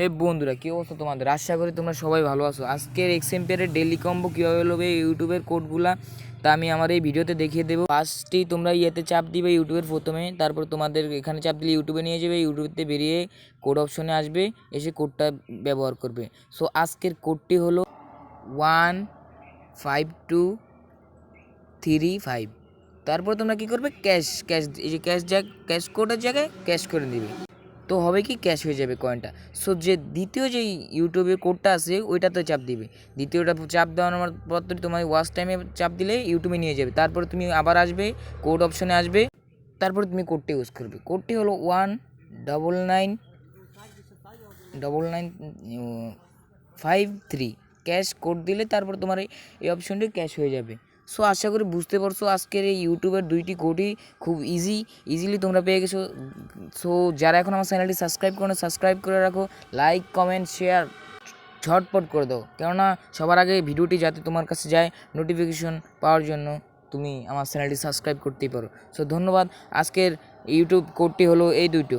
হে বন্ধুরা, কী অবস্থা তোমাদের? আশা করি তোমরা সবাই ভালো আছো। আজকের এক্সেম্পেয়ারের ডেলি কম্বো কীভাবে হবে ইউটিউবের কোডগুলা তা আমি আমার এই ভিডিওতে দেখিয়ে দেবো। ফার্স্টেই তোমরা ইয়েতে চাপ দিবে ইউটিউবের প্রথমে, তারপর তোমাদের এখানে চাপ দিলে ইউটিউবে নিয়ে যাবে ইউটিউবতে বেরিয়ে কোড অপশনে আসবে, এসে কোডটা ব্যবহার করবে। সো আজকের কোডটি হলো one five two three five তারপর তোমরা কি করবে? ক্যাশ ক্যাশ এই যে ক্যাশ যা ক্যাশ কোডের জায়গায় ক্যাশ করে দিবে তো হবে কি ক্যাশ হয়ে যাবে কয়েনটা সো যে দ্বিতীয় যে ইউটিউবের কোডটা আছে ওইটাতে চাপ দিবে। দ্বিতীয়টা চাপ দেওয়ানোর পর তোমার ওয়াচ টাইমে চাপ দিলে ইউটিউবে নিয়ে যাবে। তারপরে তুমি আবার আসবে কোড অপশনে আসবে, তারপরে তুমি কোডটি ইউজ করবে। কোডটি হলো one double nine double nine five three cash code দিলে তারপর তোমার এই অপশনটি ক্যাশ হয়ে যাবে। সো আশা করি বুঝতে পারছ আজকের এই ইউটিউবের দুইটি কোডই খুব ইজি ইজিলি তোমরা পেয়ে গেছো। সো যারা এখন আমার চ্যানেলটি সাবস্ক্রাইব করো সাবস্ক্রাইব করে রাখো লাইক কমেন্ট শেয়ার ঝটপট করে দাও। কেননা সবার আগে ভিডিওটি যাতে তোমার কাছে যায় নোটিফিকেশন পাওয়ার জন্য তুমি আমার চ্যানেলটি সাবস্ক্রাইব করতেই পারো। সো ধন্যবাদ। আজকের ইউটিউব কোডটি হলো এই দুটো